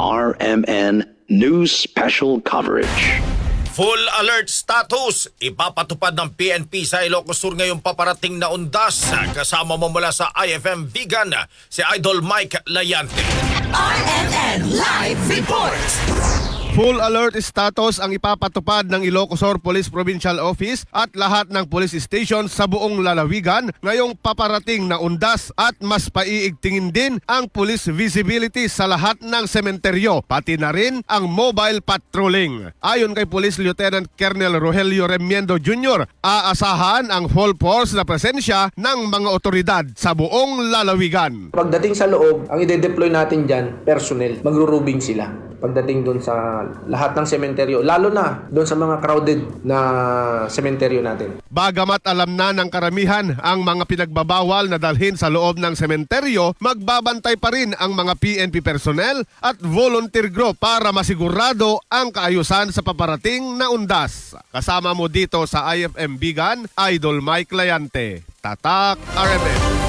RMN News Special Coverage. Full alert status. Ipapatupad ng PNP sa Ilocos Sur ngayong paparating na undas. Kasama mo mula sa IFM Vegan, si Idol Mike Layante. RMN Live Report! Full alert status ang ipapatupad ng Ilocosor Police Provincial Office at lahat ng police station sa buong lalawigan ngayong paparating na undas at mas paiigtingin din ang police visibility sa lahat ng sementeryo pati na rin ang mobile patrolling. Ayon kay Police Lieutenant Colonel Rogelio Remiendo Jr., aasahan ang full force na presensya ng mga otoridad sa buong lalawigan. Pagdating sa loob, ang ide-deploy natin dyan, personnel. Magro-rubing sila. Pagdating doon sa lahat ng sementeryo, lalo na doon sa mga crowded na sementeryo natin. Bagamat alam na ng karamihan ang mga pinagbabawal na dalhin sa loob ng sementeryo, magbabantay pa rin ang mga PNP personnel at volunteer group para masigurado ang kaayusan sa paparating na undas. Kasama mo dito sa IFM Bigan, Idol Mike Layante. Tatak RMN.